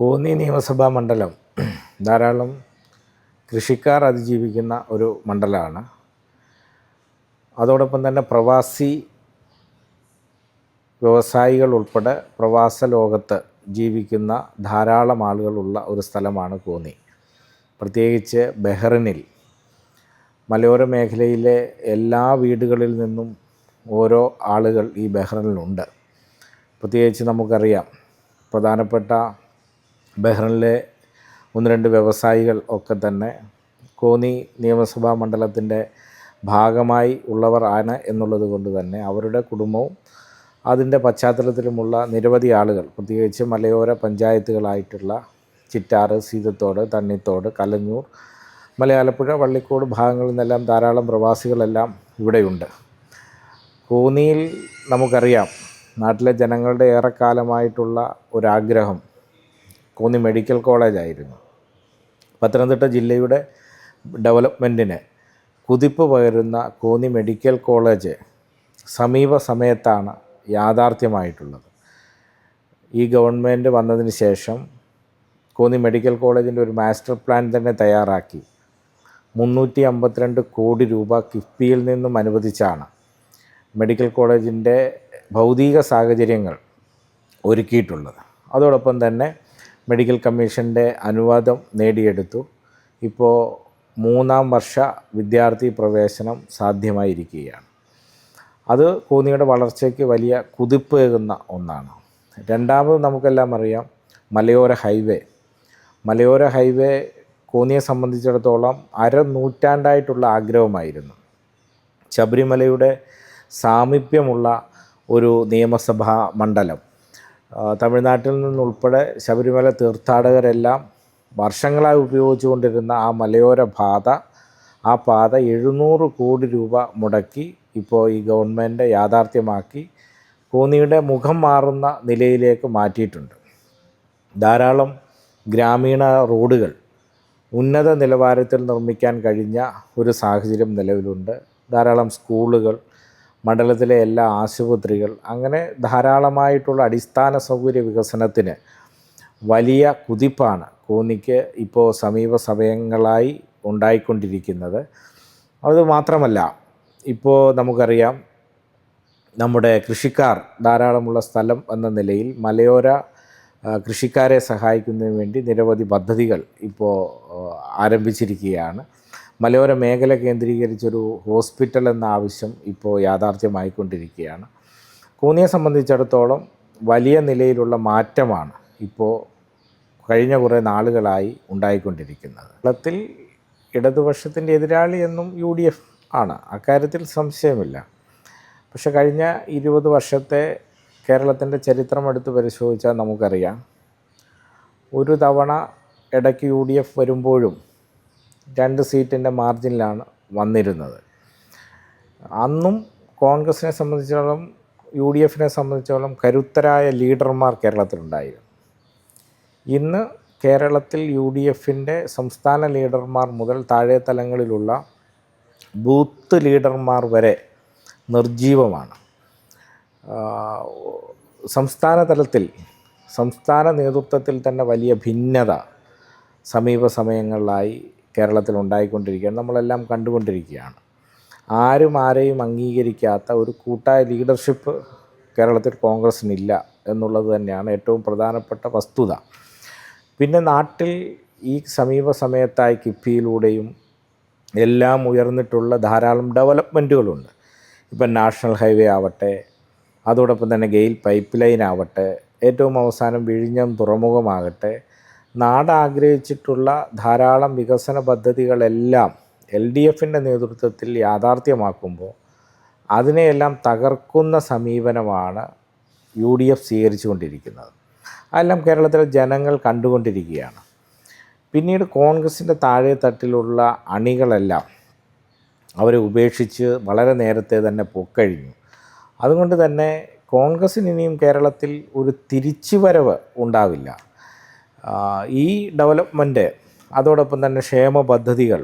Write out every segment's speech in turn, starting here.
കോന്നി നിയമസഭാ മണ്ഡലം ധാരാളം കൃഷിക്കാർ അതിജീവിക്കുന്ന ഒരു മണ്ഡലമാണ്. അതോടൊപ്പം തന്നെ പ്രവാസി വ്യവസായികൾ ഉൾപ്പെടെ പ്രവാസ ലോകത്ത് ജീവിക്കുന്ന ധാരാളം ആളുകളുള്ള ഒരു സ്ഥലമാണ് കോന്നി. പ്രത്യേകിച്ച് ബെഹ്റിനിൽ. മലയോര മേഖലയിലെ എല്ലാ വീടുകളിൽ നിന്നും ഓരോ ആളുകൾ ഈ ബെഹ്റിനിലുണ്ട്. പ്രത്യേകിച്ച് നമുക്കറിയാം പ്രധാനപ്പെട്ട ബെഹ്റിനിലെ ഒന്ന് രണ്ട് വ്യവസായികൾ ഒക്കെ തന്നെ കോന്നി നിയമസഭാ മണ്ഡലത്തിന്റെ ഭാഗമായി ഉള്ളവർ ആണ് എന്നുള്ളത് കൊണ്ട് തന്നെ അവരുടെ കുടുംബവും അതിന്റെ പശ്ചാത്തലത്തിലുമുള്ള നിരവധി ആളുകൾ പ്രത്യേകിച്ച് മലയോര പഞ്ചായത്തുകളായിട്ടുള്ള ചിറ്റാറ് സീതത്തോട് തണ്ണിത്തോട് കലഞ്ഞൂർ മലയാലപ്പുഴ വള്ളിക്കോട് ഭാഗങ്ങളിൽ നിന്നെല്ലാം ധാരാളം പ്രവാസികളെല്ലാം ഇവിടെയുണ്ട്. കോന്നിയിൽ നമുക്കറിയാം നാട്ടിലെ ജനങ്ങളുടെ ഏറെക്കാലമായിട്ടുള്ള ഒരാഗ്രഹം കോന്നി മെഡിക്കൽ കോളേജായിരുന്നു. പത്തനംതിട്ട ജില്ലയുടെ ഡെവലപ്മെന്റിന് കുതിപ്പ് പകരുന്ന കോന്നി മെഡിക്കൽ കോളേജ് സമീപ സമയത്താണ് യാഥാർത്ഥ്യമായിട്ടുള്ളത്. ഈ ഗവൺമെന്റ് വന്നതിന് ശേഷം കോന്നി മെഡിക്കൽ കോളേജിന്റെ ഒരു മാസ്റ്റർ പ്ലാൻ തന്നെ തയ്യാറാക്കി. മുന്നൂറ്റി അമ്പത്തിരണ്ട് കോടി രൂപ കിഫ്ബിയിൽ നിന്നും അനുവദിച്ചാണ് മെഡിക്കൽ കോളേജിന്റെ ഭൗതിക സാഹചര്യങ്ങൾ ഒരുക്കിയിട്ടുള്ളത്. അതോടൊപ്പം തന്നെ മെഡിക്കൽ കമ്മീഷന്റെ അനുവാദം നേടിയെടുത്തു. ഇപ്പോൾ മൂന്നാം വർഷ വിദ്യാർത്ഥി പ്രവേശനം സാധ്യമായിരിക്കുകയാണ്. അത് കോന്നിയുടെ വളർച്ചയ്ക്ക് വലിയ കുതിപ്പേകുന്ന ഒന്നാണ്. രണ്ടാമത് നമുക്കെല്ലാം അറിയാം മലയോര ഹൈവേ. മലയോര ഹൈവേ കോന്നിയെ സംബന്ധിച്ചിടത്തോളം അരനൂറ്റാണ്ടായിട്ടുള്ള ആഗ്രഹമായിരുന്നു. ശബരിമലയുടെ സാമീപ്യമുള്ള ഒരു നിയമസഭാ മണ്ഡലം. തമിഴ്നാട്ടിൽ നിന്നുൾപ്പെടെ ശബരിമല തീർത്ഥാടകരെല്ലാം വർഷങ്ങളായി ഉപയോഗിച്ചുകൊണ്ടിരുന്ന ആ മലയോര പാത ആ പാത എഴുന്നൂറ് കോടി രൂപ മുടക്കി ഇപ്പോൾ ഈ ഗവൺമെന്റ് യാഥാർത്ഥ്യമാക്കി കോന്നിയുടെ മുഖം മാറുന്ന നിലയിലേക്ക് മാറ്റിയിട്ടുണ്ട്. ധാരാളം ഗ്രാമീണ റോഡുകൾ ഉന്നത നിലവാരത്തിൽ നിർമ്മിക്കാൻ കഴിഞ്ഞ ഒരു സാഹചര്യം നിലവിലുണ്ട്. ധാരാളം സ്കൂളുകൾ മണ്ഡലത്തിലെ എല്ലാ ആശുപത്രികൾ അങ്ങനെ ധാരാളമായിട്ടുള്ള അടിസ്ഥാന സൗകര്യ വികസനത്തിന് വലിയ കുതിപ്പാണ് കോന്നിക്ക് ഇപ്പോൾ സമീപ സമയങ്ങളായി ഉണ്ടായിക്കൊണ്ടിരിക്കുന്നത്. അത് മാത്രമല്ല ഇപ്പോൾ നമുക്കറിയാം നമ്മുടെ കൃഷിക്കാർ ധാരാളമുള്ള സ്ഥലം എന്ന നിലയിൽ മലയോര കൃഷിക്കാരെ സഹായിക്കുന്നതിന് വേണ്ടി നിരവധി പദ്ധതികൾ ഇപ്പോൾ ആരംഭിച്ചിരിക്കുകയാണ്. മലയോര മേഖല കേന്ദ്രീകരിച്ചൊരു ഹോസ്പിറ്റൽ എന്ന ആവശ്യം ഇപ്പോൾ യാഥാർത്ഥ്യമായിക്കൊണ്ടിരിക്കുകയാണ്. കൂനിയെ സംബന്ധിച്ചിടത്തോളം വലിയ നിലയിലുള്ള മാറ്റമാണ് ഇപ്പോൾ കഴിഞ്ഞ കുറേ നാളുകളായി ഉണ്ടായിക്കൊണ്ടിരിക്കുന്നത്. കേരളത്തിൽ ഇടതുപക്ഷത്തിന്റെ എതിരാളി എന്നും യു ഡി എഫ് ആണ്. അക്കാര്യത്തിൽ സംശയമില്ല. പക്ഷെ കഴിഞ്ഞ ഇരുപത് വർഷത്തെ കേരളത്തിന്റെ ചരിത്രം എടുത്ത് പരിശോധിച്ചാൽ നമുക്കറിയാം. ഒരു തവണ ഇടയ്ക്ക് യു ഡി എഫ് വരുമ്പോഴും രണ്ട് സീറ്റിന്റെ മാർജിനിലാണ് വന്നിരുന്നത്. അന്നും കോൺഗ്രസിനെ സംബന്ധിച്ചിടത്തോളം യു ഡി എഫിനെ സംബന്ധിച്ചിടത്തോളം കരുത്തരായ ലീഡർമാർ കേരളത്തിലുണ്ടായിരുന്നു. ഇന്ന് കേരളത്തിൽ യു ഡി എഫിന്റെ സംസ്ഥാന ലീഡർമാർ മുതൽ താഴെ തലങ്ങളിലുള്ള ബൂത്ത് ലീഡർമാർ വരെ നിർജീവമാണ് സംസ്ഥാന തലത്തിൽ സംസ്ഥാന നേതൃത്വത്തിൽ തന്നെ വലിയ ഭിന്നത സമീപ സമയങ്ങളിലായി കേരളത്തിൽ ഉണ്ടായിക്കൊണ്ടിരിക്കുകയാണ്. നമ്മളെല്ലാം കണ്ടുകൊണ്ടിരിക്കുകയാണ്. ആരും ആരെയും അംഗീകരിക്കാത്ത ഒരു കൂട്ടായ ലീഡർഷിപ്പ് കേരളത്തിൽ കോൺഗ്രസ്സിനില്ല എന്നുള്ളത് തന്നെയാണ് ഏറ്റവും പ്രധാനപ്പെട്ട വസ്തുത. പിന്നെ നാട്ടിൽ ഈ സമീപ സമയത്തായി കിഫ്ബിയിലൂടെയും എല്ലാം ഉയർന്നിട്ടുള്ള ധാരാളം ഡെവലപ്മെന്റുകളുണ്ട് ഇപ്പം നാഷണൽ ഹൈവേ ആവട്ടെ അതോടൊപ്പം തന്നെ ഗെയിൽ പൈപ്പ് ലൈൻ ആവട്ടെ ഏറ്റവും അവസാനം വിഴിഞ്ഞം തുറമുഖമാകട്ടെ നാട് ആഗ്രഹിച്ചിട്ടുള്ള ധാരാളം വികസന പദ്ധതികളെല്ലാം എൽ ഡി എഫിന്റെ നേതൃത്വത്തിൽ യാഥാർത്ഥ്യമാക്കുമ്പോൾ അതിനെയെല്ലാം തകർക്കുന്ന സമീപനമാണ് യു ഡി എഫ് സ്വീകരിച്ചുകൊണ്ടിരിക്കുന്നത്. അതെല്ലാം കേരളത്തിലെ ജനങ്ങൾ കണ്ടുകൊണ്ടിരിക്കുകയാണ്. പിന്നീട് കോൺഗ്രസിന്റെ താഴെ തട്ടിലുള്ള അണികളെല്ലാം അവരെ ഉപേക്ഷിച്ച് വളരെ നേരത്തെ തന്നെ പൊക്കഴിഞ്ഞു. അതുകൊണ്ട് തന്നെ കോൺഗ്രസ്സിന് ഇനിയും കേരളത്തിൽ ഒരു തിരിച്ചുവരവ് ഉണ്ടാവില്ല. ഈ ഡെവലപ്മെന്റ് അതോടൊപ്പം തന്നെ ക്ഷേമ പദ്ധതികൾ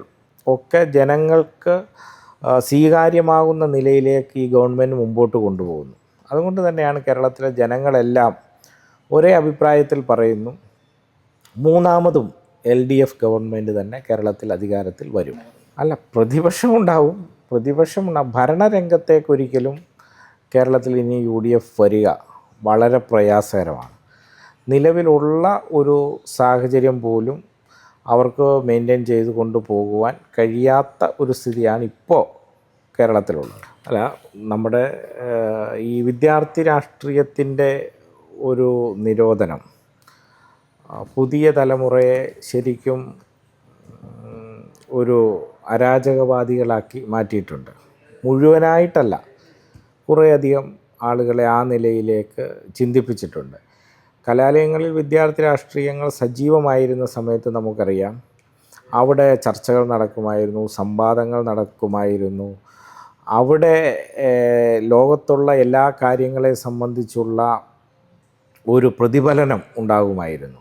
ഒക്കെ ജനങ്ങൾക്ക് സ്വീകാര്യമാകുന്ന നിലയിലേക്ക് ഈ ഗവൺമെന്റ് മുമ്പോട്ട് കൊണ്ടുപോകുന്നു. അതുകൊണ്ട് തന്നെയാണ് കേരളത്തിലെ ജനങ്ങളെല്ലാം ഒരേ അഭിപ്രായത്തിൽ പറയുന്നു മൂന്നാമതും എൽ ഡി എഫ് ഗവൺമെന്റ് തന്നെ കേരളത്തിൽ അധികാരത്തിൽ വരും. അല്ല പ്രതിപക്ഷമുണ്ടാവും പ്രതിപക്ഷമുണ്ടാവും ഭരണരംഗത്തേക്കൊരിക്കലും കേരളത്തിൽ ഇനി യു ഡി എഫ് വരിക വളരെ പ്രയാസകരമാണ്. നിലവിലുള്ള ഒരു സാഹചര്യം പോലും അവർക്ക് മെയിന്റെയിൻ ചെയ്ത് കൊണ്ടുപോകുവാൻ കഴിയാത്ത ഒരു സ്ഥിതിയാണ് ഇപ്പോൾ കേരളത്തിലുള്ളത്. അല്ല നമ്മുടെ ഈ വിദ്യാർത്ഥി രാഷ്ട്രീയത്തിന്റെ ഒരു നിരോധനം പുതിയ തലമുറയെ ശരിക്കും ഒരു അരാജകവാദികളാക്കി മാറ്റിയിട്ടുണ്ട്. മുഴുവനായിട്ടല്ല കുറേയധികം ആളുകളെ ആ നിലയിലേക്ക് ചിന്തിപ്പിച്ചിട്ടുണ്ട്. കലാലയങ്ങളിൽ വിദ്യാർത്ഥി രാഷ്ട്രീയങ്ങൾ സജീവമായിരുന്ന സമയത്ത് നമുക്കറിയാം. അവിടെ ചർച്ചകൾ നടക്കുമായിരുന്നു സംവാദങ്ങൾ നടക്കുമായിരുന്നു. അവിടെ ലോകത്തുള്ള എല്ലാ കാര്യങ്ങളെ സംബന്ധിച്ചുള്ള ഒരു പ്രതിഫലനം ഉണ്ടാകുമായിരുന്നു.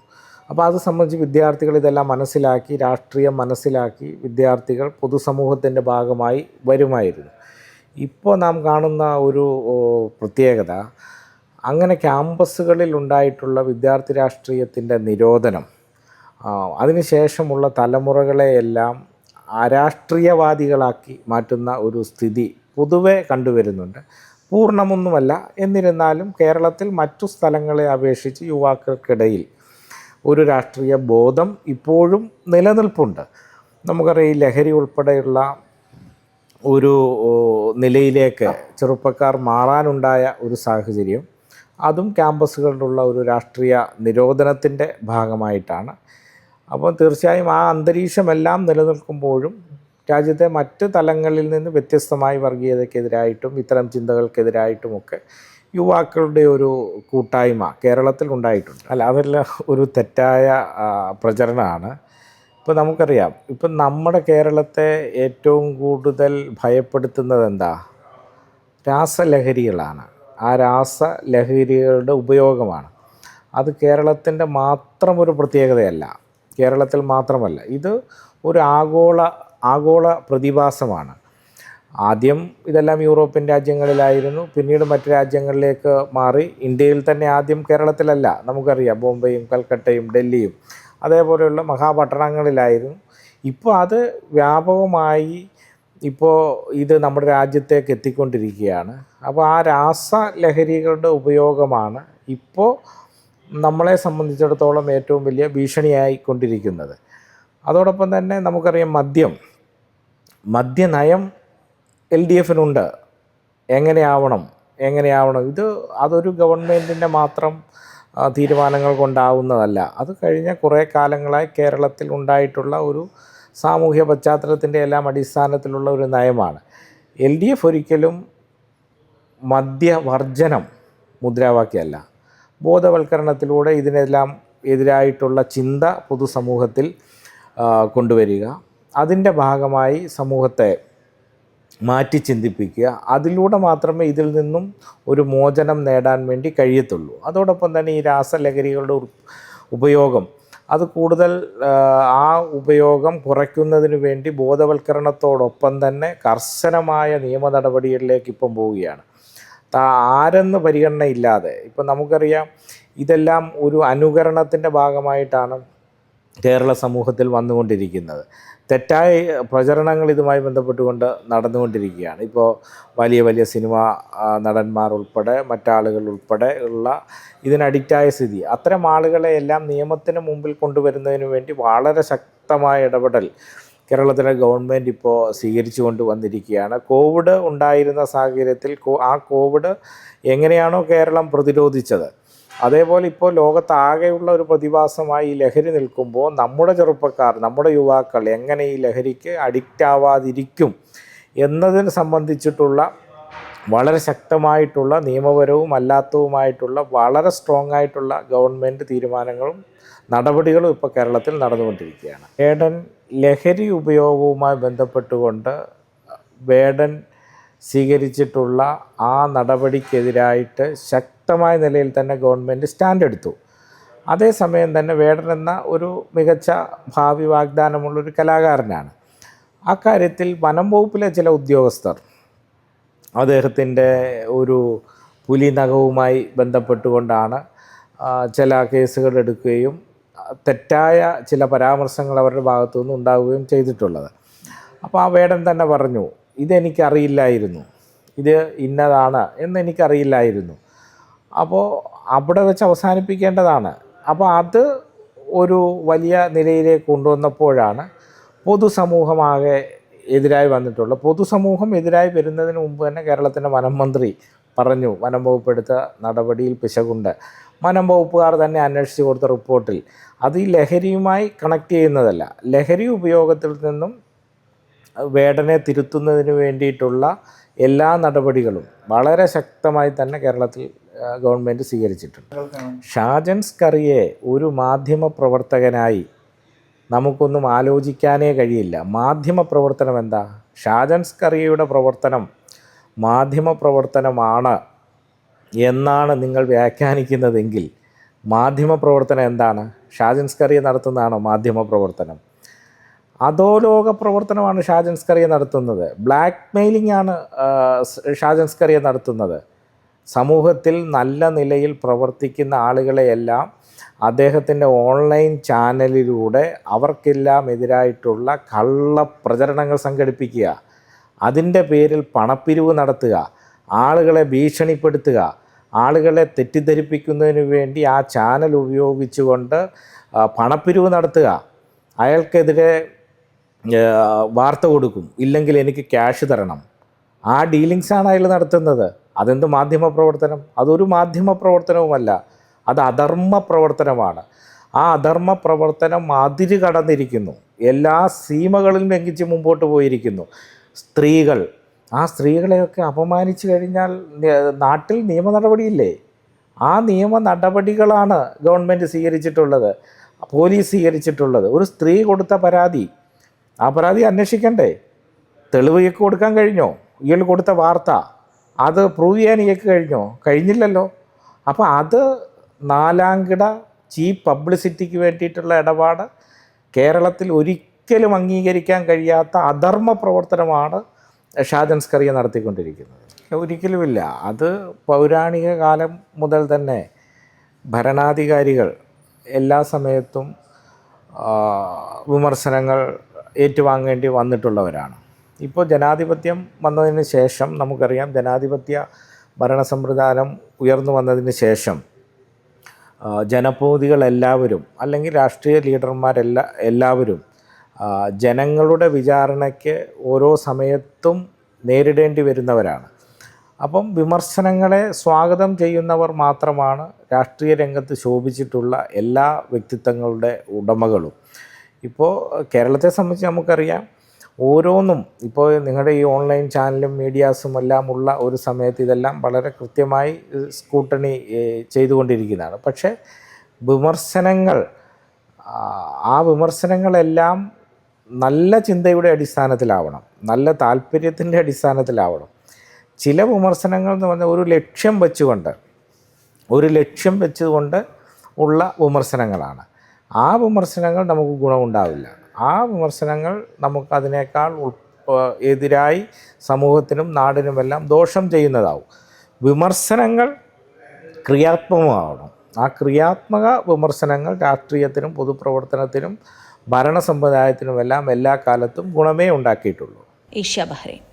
അപ്പോൾ അത് സംബന്ധിച്ച് വിദ്യാർത്ഥികൾ ഇതെല്ലാം മനസ്സിലാക്കി രാഷ്ട്രീയം മനസ്സിലാക്കി വിദ്യാർത്ഥികൾ പൊതുസമൂഹത്തിന്റെ ഭാഗമായി വരുമായിരുന്നു. ഇപ്പോൾ നാം കാണുന്ന ഒരു പ്രത്യേകത അങ്ങനെ ക്യാമ്പസുകളിൽ ഉണ്ടായിട്ടുള്ള വിദ്യാർത്ഥി രാഷ്ട്രീയത്തിന്റെ നിരോധനം അതിനുശേഷമുള്ള തലമുറകളെയെല്ലാം അരാഷ്ട്രീയവാദികളാക്കി മാറ്റുന്ന ഒരു സ്ഥിതി പൊതുവെ കണ്ടുവരുന്നുണ്ട്. പൂർണമൊന്നുമല്ല എന്നിരുന്നാലും കേരളത്തിൽ മറ്റു സ്ഥലങ്ങളെ അപേക്ഷിച്ച് യുവാക്കൾക്കിടയിൽ ഒരു രാഷ്ട്രീയ ബോധം ഇപ്പോഴും നിലനിൽപ്പുണ്ട്. നമുക്കറിയാം ഈ ലഹരി ഉൾപ്പെടെയുള്ള ഒരു നിലയിലേക്ക് ചെറുപ്പക്കാർ മാറാനുണ്ടായ ഒരു സാഹചര്യം അതും ക്യാമ്പസുകളിലുള്ള ഒരു രാഷ്ട്രീയ നിരോധനത്തിന്റെ ഭാഗമായിട്ടാണ്. അപ്പോൾ തീർച്ചയായും ആ അന്തരീക്ഷമെല്ലാം നിലനിൽക്കുമ്പോഴും രാജ്യത്തെ മറ്റ് തലങ്ങളിൽ നിന്ന് വ്യത്യസ്തമായി വർഗീയതയ്ക്കെതിരായിട്ടും ഇത്തരം ചിന്തകൾക്കെതിരായിട്ടുമൊക്കെ യുവാക്കളുടെ ഒരു കൂട്ടായ്മ കേരളത്തിൽ ഉണ്ടായിട്ടുണ്ട്. അല്ല അതെല്ലാം ഒരു തെറ്റായ പ്രചരണമാണ്. ഇപ്പോൾ നമുക്കറിയാം ഇപ്പം നമ്മുടെ കേരളത്തെ ഏറ്റവും കൂടുതൽ ഭയപ്പെടുത്തുന്നത് എന്താ? രാസലഹരികളാണ്. ആ രാസലഹരികളുടെ ഉപയോഗമാണ്. അത് കേരളത്തിന്റെ മാത്രം ഒരു പ്രത്യേകതയല്ല. കേരളത്തിൽ മാത്രമല്ല. ഇത് ഒരു ആഗോള ആഗോള പ്രതിഭാസമാണ്. ആദ്യം ഇതെല്ലാം യൂറോപ്യൻ രാജ്യങ്ങളിലായിരുന്നു. പിന്നീട് മറ്റ് രാജ്യങ്ങളിലേക്ക് മാറി ഇന്ത്യയിൽ തന്നെ ആദ്യം കേരളത്തിലല്ല. നമുക്കറിയാം ബോംബെയും കൽക്കട്ടയും ഡൽഹിയും അതേപോലെയുള്ള മഹാപട്ടണങ്ങളിലായിരുന്നു. ഇപ്പോൾ അത് വ്യാപകമായി ഇപ്പോൾ ഇത് നമ്മുടെ രാജ്യത്തേക്ക് എത്തിക്കൊണ്ടിരിക്കുകയാണ്. അപ്പോൾ ആ രാസലഹരികളുടെ ഉപയോഗമാണ് ഇപ്പോൾ നമ്മളെ സംബന്ധിച്ചിടത്തോളം ഏറ്റവും വലിയ ഭീഷണിയായി കൊണ്ടിരിക്കുന്നത് അതോടൊപ്പം തന്നെ നമുക്കറിയാം മദ്യം. മദ്യനയം എൽ ഡി എഫിനുണ്ട്. എങ്ങനെയാവണം? എങ്ങനെയാവണം? ഇത് അതൊരു ഗവൺമെന്റിന്റെ മാത്രം തീരുമാനങ്ങൾ കൊണ്ടാവുന്നതല്ല. അത് കഴിഞ്ഞ കുറേ കാലങ്ങളായി കേരളത്തിൽ ഉണ്ടായിട്ടുള്ള ഒരു സാമൂഹ്യ പശ്ചാത്തലത്തിന്റെ എല്ലാം അടിസ്ഥാനത്തിലുള്ള ഒരു നയമാണ്. എൽ ഡി എഫ് ഒരിക്കലും മദ്യവർജനം മുദ്രാവാക്യമല്ല. ബോധവൽക്കരണത്തിലൂടെ ഇതിനെല്ലാം എതിരായിട്ടുള്ള ചിന്ത പൊതുസമൂഹത്തിൽ കൊണ്ടുവരിക. അതിന്റെ ഭാഗമായി സമൂഹത്തെ മാറ്റി ചിന്തിപ്പിക്കുക. അതിലൂടെ മാത്രമേ ഇതിൽ നിന്നും ഒരു മോചനം നേടാൻ വേണ്ടി കഴിയത്തുള്ളൂ. അതോടൊപ്പം തന്നെ ഈ രാസലഹരികളുടെ ഉപയോഗം അത് കൂടുതൽ ആ, ഉപയോഗം കുറയ്ക്കുന്നതിന് വേണ്ടി ബോധവൽക്കരണത്തോടൊപ്പം തന്നെ കർശനമായ നിയമ നടപടികളിലേക്ക് ഇപ്പം പോവുകയാണ്. ആരെന്ന് പരിഗണനയില്ലാതെ ഇപ്പം നമുക്കറിയാം ഇതെല്ലാം ഒരു അനുകരണത്തിന്റെ ഭാഗമായിട്ടാണ് കേരള സമൂഹത്തിൽ വന്നുകൊണ്ടിരിക്കുന്നത്. തെറ്റായ പ്രചരണങ്ങൾ ഇതുമായി ബന്ധപ്പെട്ടുകൊണ്ട് നടന്നുകൊണ്ടിരിക്കുകയാണ്. ഇപ്പോൾ വലിയ വലിയ സിനിമ നടന്മാർ ഉൾപ്പെടെ മറ്റാളുകൾ ഉൾപ്പെടെ ഉള്ള ഇതിനഡിക്റ്റായ സ്ഥിതി. അത്തരം ആളുകളെ എല്ലാം നിയമത്തിന് മുമ്പിൽ കൊണ്ടുവരുന്നതിന് വേണ്ടി വളരെ ശക്തമായ ഇടപെടൽ കേരളത്തിലെ ഗവൺമെന്റ് ഇപ്പോൾ സ്വീകരിച്ചു കൊണ്ട് വന്നിരിക്കുകയാണ്. കോവിഡ് ഉണ്ടായിരുന്ന സാഹചര്യത്തിൽ ആ കോവിഡ് എങ്ങനെയാണോ കേരളം പ്രതിരോധിച്ചത്. അതേപോലെ ഇപ്പോൾ ലോകത്താകെയുള്ള ഒരു പ്രതിഭാസമായി ഈ ലഹരി നിൽക്കുമ്പോൾ നമ്മുടെ ചെറുപ്പക്കാർ നമ്മുടെ യുവാക്കൾ എങ്ങനെ ഈ ലഹരിക്ക് അഡിക്റ്റ് ആവാതിരിക്കും എന്നതിനെ സംബന്ധിച്ചിട്ടുള്ള വളരെ ശക്തമായിട്ടുള്ള നിയമപരവും അല്ലാത്തവുമായിട്ടുള്ള വളരെ സ്ട്രോങ് ആയിട്ടുള്ള ഗവൺമെന്റ് തീരുമാനങ്ങളും നടപടികളും ഇപ്പോൾ കേരളത്തിൽ നടന്നുകൊണ്ടിരിക്കുകയാണ്. വേടൻ ലഹരി ഉപയോഗവുമായി ബന്ധപ്പെട്ടുകൊണ്ട് വേടൻ സ്വീകരിച്ചിട്ടുള്ള ആ നടപടിക്കെതിരായിട്ട് ശക്തമായ നിലയിൽ തന്നെ ഗവൺമെന്റ് സ്റ്റാൻഡ് എടുത്തു അതേസമയം തന്നെ വേടൻ എന്ന ഒരു മികച്ച ഭാവി വാഗ്ദാനമുള്ളൊരു കലാകാരനാണ്. അക്കാര്യത്തിൽ വനം വകുപ്പിലെ ചില ഉദ്യോഗസ്ഥർ അദ്ദേഹത്തിന്റെ ഒരു പുലി നഖവുമായി ബന്ധപ്പെട്ടുകൊണ്ടാണ് ചില കേസുകൾ എടുക്കുകയും തെറ്റായ ചില പരാമർശങ്ങൾ അവരുടെ ഭാഗത്തു നിന്ന് ഉണ്ടാവുകയും ചെയ്തിട്ടുള്ളത്. അപ്പോൾ ആ വേടൻ തന്നെ പറഞ്ഞു ഇതെനിക്കറിയില്ലായിരുന്നു. ഇത് ഇന്നതാണ് എന്ന് എനിക്കറിയില്ലായിരുന്നു. അപ്പോൾ അവിടെ വെച്ച് അവസാനിപ്പിക്കേണ്ടതാണ്. അപ്പോൾ അത് ഒരു വലിയ നിലയിലേക്ക് കൊണ്ടുവന്നപ്പോഴാണ് പൊതുസമൂഹമാകെ എതിരായി വന്നിട്ടുള്ളത്. പൊതുസമൂഹം എതിരായി വരുന്നതിന് മുമ്പ് തന്നെ കേരളത്തിന്റെ വനം മന്ത്രി പറഞ്ഞു വനം വകുപ്പ് എടുത്ത നടപടിയിൽ പിശകുണ്ട്. വനം വകുപ്പുകാർ തന്നെ അന്വേഷിച്ച് കൊടുത്ത റിപ്പോർട്ടിൽ അത് ഈ ലഹരിയുമായി കണക്ട് ചെയ്യുന്നതല്ല. ലഹരി ഉപയോഗത്തിൽ നിന്നും വേടനെ തിരുത്തുന്നതിന് വേണ്ടിയിട്ടുള്ള എല്ലാ നടപടികളും വളരെ ശക്തമായി തന്നെ കേരളത്തിൽ ഗവൺമെന്റ് സ്വീകരിച്ചിട്ടുണ്ട്. ഷാജൻസ് സ്കറിയെ ഒരു മാധ്യമ പ്രവർത്തകനായി നമുക്കൊന്നും ആലോചിക്കാനേ കഴിയില്ല. മാധ്യമ പ്രവർത്തനം എന്താ? ഷാജൻസ് സ്കറിയയുടെ പ്രവർത്തനം മാധ്യമ പ്രവർത്തനമാണ് എന്നാണ് നിങ്ങൾ വ്യാഖ്യാനിക്കുന്നതെങ്കിൽ മാധ്യമ പ്രവർത്തനം എന്താണ്? ഷാജൻസ് സ്കറിയ നടത്തുന്നതാണോ മാധ്യമ പ്രവർത്തനം? അധോലോക പ്രവർത്തനമാണ് ഷാജൻസ് സ്കറിയ നടത്തുന്നത്? ബ്ലാക്ക് മെയിലിംഗ് ആണ് ഷാജൻസ് സ് നടത്തുന്നത്. സമൂഹത്തിൽ നല്ല നിലയിൽ പ്രവർത്തിക്കുന്ന ആളുകളെയെല്ലാം അദ്ദേഹത്തിന്റെ ഓൺലൈൻ ചാനലിലൂടെ അവർക്കെല്ലാം എതിരായിട്ടുള്ള കള്ള പ്രചരണങ്ങൾ സംഘടിപ്പിക്കുക അതിന്റെ പേരിൽ പണപ്പിരിവ് നടത്തുക ആളുകളെ ഭീഷണിപ്പെടുത്തുക ആളുകളെ തെറ്റിദ്ധരിപ്പിക്കുന്നതിന് വേണ്ടി ആ ചാനൽ ഉപയോഗിച്ചുകൊണ്ട് പണപ്പിരിവ് നടത്തുക. അയാൾക്കെതിരെ വാർത്ത കൊടുക്കും. ഇല്ലെങ്കിൽ എനിക്ക് ക്യാഷ് തരണം. ആ ഡീലിങ്സാണ് അയാൾ നടത്തുന്നത്. അതെന്ത് മാധ്യമ പ്രവർത്തനം? അതൊരു മാധ്യമ പ്രവർത്തനവുമല്ല. അത് അധർമ്മ പ്രവർത്തനമാണ്. ആ അധർമ്മ പ്രവർത്തനം അതിര് കടന്നിരിക്കുന്നു. എല്ലാ സീമകളും ലംഘിച്ച് മുമ്പോട്ട് പോയിരിക്കുന്നു. സ്ത്രീകൾ. ആ സ്ത്രീകളെയൊക്കെ അപമാനിച്ചു കഴിഞ്ഞാൽ നാട്ടിൽ നിയമ നടപടിയില്ലേ? ആ നിയമ നടപടികളാണ് ഗവൺമെന്റ് സ്വീകരിച്ചിട്ടുള്ളത്. പോലീസ് സ്വീകരിച്ചിട്ടുള്ളത്. ഒരു സ്ത്രീ കൊടുത്ത പരാതി. ആ പരാതി അന്വേഷിക്കണ്ടേ? തെളിവ് കൊടുക്കാൻ കഴിഞ്ഞോ? ഇയാൾ കൊടുത്ത വാർത്ത. അത് പ്രൂവ് ചെയ്യാൻ ഇയാൾക്ക് കഴിഞ്ഞോ? കഴിഞ്ഞില്ലല്ലോ. അപ്പോൾ അത് നാലാംകിട ചീപ്പ് പബ്ലിസിറ്റിക്ക് വേണ്ടിയിട്ടുള്ള ഇടപാട് കേരളത്തിൽ ഒരിക്കലും അംഗീകരിക്കാൻ കഴിയാത്ത അധർമ്മ പ്രവർത്തനമാണ് ഷാജൻ സ്കറിയ നടത്തിക്കൊണ്ടിരിക്കുന്നത്. ഒരിക്കലുമില്ല. അത് പൗരാണിക കാലം മുതൽ തന്നെ ഭരണാധികാരികൾ എല്ലാ സമയത്തും വിമർശനങ്ങൾ ഏറ്റുവാങ്ങേണ്ടി വന്നിട്ടുള്ളവരാണ്. ഇപ്പോൾ ജനാധിപത്യം വന്നതിന് ശേഷം നമുക്കറിയാം ജനാധിപത്യ ഭരണ സമ്പ്രദായം ഉയർന്നു വന്നതിന് ശേഷം ജനപ്രതിനിധികളെല്ലാവരും അല്ലെങ്കിൽ രാഷ്ട്രീയ ലീഡർമാരെല്ലാ എല്ലാവരും ജനങ്ങളുടെ വിചാരണയ്ക്ക് ഓരോ സമയത്തും നേരിടേണ്ടി വരുന്നവരാണ്. അപ്പം വിമർശനങ്ങളെ സ്വാഗതം ചെയ്യുന്നവർ മാത്രമാണ് രാഷ്ട്രീയ രംഗത്ത് ശോഭിച്ചിട്ടുള്ള എല്ലാ വ്യക്തിത്വങ്ങളുടെ ഉടമകളും. ഇപ്പോൾ കേരളത്തെ സംബന്ധിച്ച് നമുക്കറിയാം ഓരോന്നും ഇപ്പോൾ നിങ്ങളുടെ ഈ ഓൺലൈൻ ചാനലും മീഡിയാസും എല്ലാം ഉള്ള ഒരു സമയത്ത് ഇതെല്ലാം വളരെ കൃത്യമായി സ്കൂട്ടണി ചെയ്തുകൊണ്ടിരിക്കുന്നതാണ്. പക്ഷേ വിമർശനങ്ങൾ ആ വിമർശനങ്ങളെല്ലാം നല്ല ചിന്തയുടെ അടിസ്ഥാനത്തിലാവണം നല്ല താല്പര്യത്തിന്റെ അടിസ്ഥാനത്തിലാവണം. ചില വിമർശനങ്ങൾ എന്ന് പറഞ്ഞാൽ ഒരു ലക്ഷ്യം വെച്ചുകൊണ്ട് ഒരു ലക്ഷ്യം വെച്ചുകൊണ്ട് ഉള്ള വിമർശനങ്ങളാണ്. ആ വിമർശനങ്ങൾ നമുക്ക് ഗുണമുണ്ടാവില്ല. ആ വിമർശനങ്ങൾ നമുക്കതിനേക്കാൾ ഉൾ എതിരായി സമൂഹത്തിനും നാടിനുമെല്ലാം ദോഷം ചെയ്യുന്നതാവും. വിമർശനങ്ങൾ ക്രിയാത്മകമാവണം. ആ ക്രിയാത്മക വിമർശനങ്ങൾ രാഷ്ട്രീയത്തിനും പൊതുപ്രവർത്തനത്തിനും ഭരണ സമ്പ്രദായത്തിനുമെല്ലാം എല്ലാ കാലത്തും ഗുണമേ ഉണ്ടാക്കിയിട്ടുള്ളൂ. Asia Bahrain.